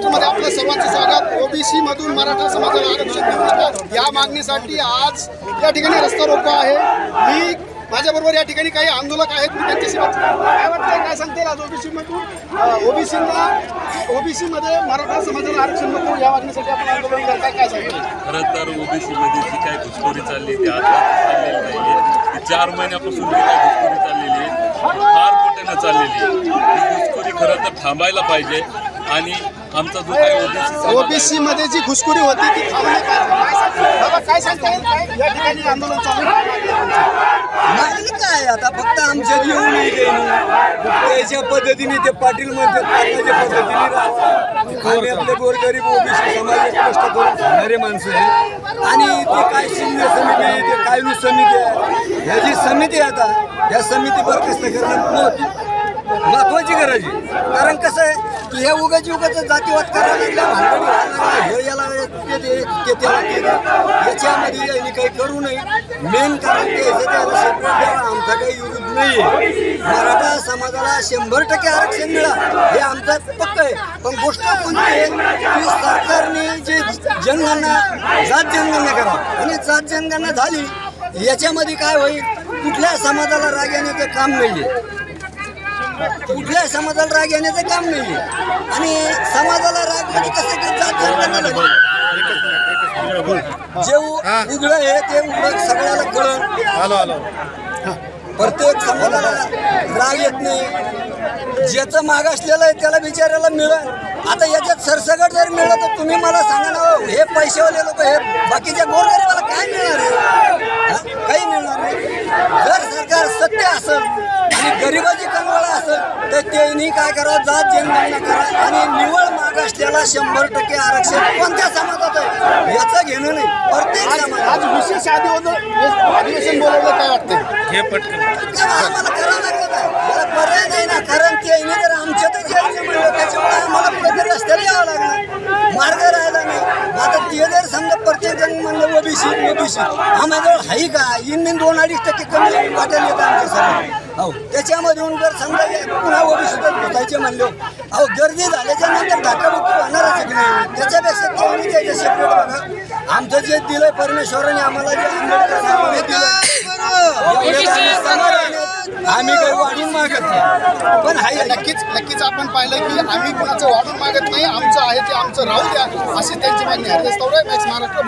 महाराष्ट्रामध्ये आपलं सर्वांचं स्वागत. ओबीसी मधून मराठा समाजाला आरक्षण देऊ या मागणीसाठी आज या ठिकाणी रस्ता रोको आहे. मी माझ्याबरोबर या ठिकाणी काही आंदोलक आहेत मी त्यांच्याशी काय वाटतंय? काय सांगते आज ओबीसी मधून? ओबीसीला ओबीसी मध्ये मराठा समाजाला आरक्षण नको या मागणीसाठी आपण आंदोलन करताय. काय सांगते खरं तर ओबीसी मध्ये जी काही घुसखोरी चालली ती आता चाललेली नाही चार महिन्यापासून जी घुसखोरी चाललेली आहे फार मोठ्यानं चाललेली आहे. ही घुसखोरी खरं तर थांबायला पाहिजे आणि आमचा जो काही ओबीसी ओबीसी मध्ये जी घुसखोरी होती ती थांबली पाहिजे बाबा काय सांगता येईल? काय? या ठिकाणी आंदोलन चालू आहे? मागणी काय? आता फक्त आमच्यात येऊ नये त्याच्या पद्धतीने ते पाटील म्हणतात पाटलाच्या पद्धतीने राहावं आम्ही आपले गोरगरीब ओबीसी समाजात कष्ट करून खाणारे माणसं आहे आणि ते काय शिंदे समिती आहे, ते कायलू समिती आहे? ह्या जी समिती आहे आता या समिती बरखास्त करणं महत्त्व महत्वाची गरज आहे. कारण कसं हे उगाच उगाच जातीवाद करायला हे याला ते दे, ते त्याला दे. याच्यामध्ये यांनी काही करू नये. मेन कारण ते त्याला सेपरेट आमचा काही विरोध नाही आहे मराठा समाजाला शंभर टक्के आरक्षण मिळा हे आमचा पक्क आहे. पण गोष्ट कोणती आहे? की सरकारने जे जनगणना जात जनगणना करा. आणि जात जनगणना झाली याच्यामध्ये काय होईल? कुठल्या समाजाला राग येण्याचं काम नाही कुठल्या समाजाला राग येण्याचं काम नाही आणि समाजाला राग म्हणजे कसं की जात जे उघडं आहे ते उघडं सगळ्याला कळण. प्रत्येक समाजाला राग येत नाही. ज्याचं माग असलेलं आहे त्याला बिचारायला मिळेल आता याच्यात सरसकट जर मिळलं तर तुम्ही मला सांगा ना हो, हे पैसेवाले लोक हे बाकीच्या गोरगरिबाला काय मिळणार आहे हा? काही मिळणार नाही जर सरकार सत्य असेल आणि गरिबाची कनवळा असेल तर त्यांनी काय करावं? जात जनगणना करा आणि निवळ माग असलेला शंभर टक्के आरक्षण कोणत्या समाजात आहे? याचं घेणं नाही. प्रत्येक आज समाजात. आज विशेष अधिवेशन बोलवलं काय वाटतंय? तेव्हा आम्हाला करावं लागलं काय? याला पर्याय नाही ना कारण ते नाही तर आमच्यातच यायचं म्हणलं त्याच्यामुळे आम्हाला कुठेतरी रस्त्याला यावं लागलं. मार्ग राहिला नाही. मग आता ते जर समजा प्रत्येक जण म्हणलं ओबीसी ओबीसी. आम्हाला हाई का? इन दोन अडीच टक्के कमी वाटेल येतं आमच्या हो त्याच्यामधून जर समजा हे पुन्हा ओबीसीतच घुसायचे म्हणले अहो गर्दी झाल्याच्यानंतर धक्काबुक्की होणारच आहे की नाही? त्याच्यापेक्षा ते त्याच्या सेपरेट बघा आमचं जे दिलंय परमेश्वराने आम्हाला जे आंबेडकर दिलं. आम्ही काही वाढून मागत नाही. पण हाय नक्कीच नक्कीच आपण पाहिलं की आम्ही कुणाचं वाढून मागत नाही आमचं आहे ते आमचं राहू द्या अशी त्यांची मागणी आहे. मॅक्स महाराष्ट्र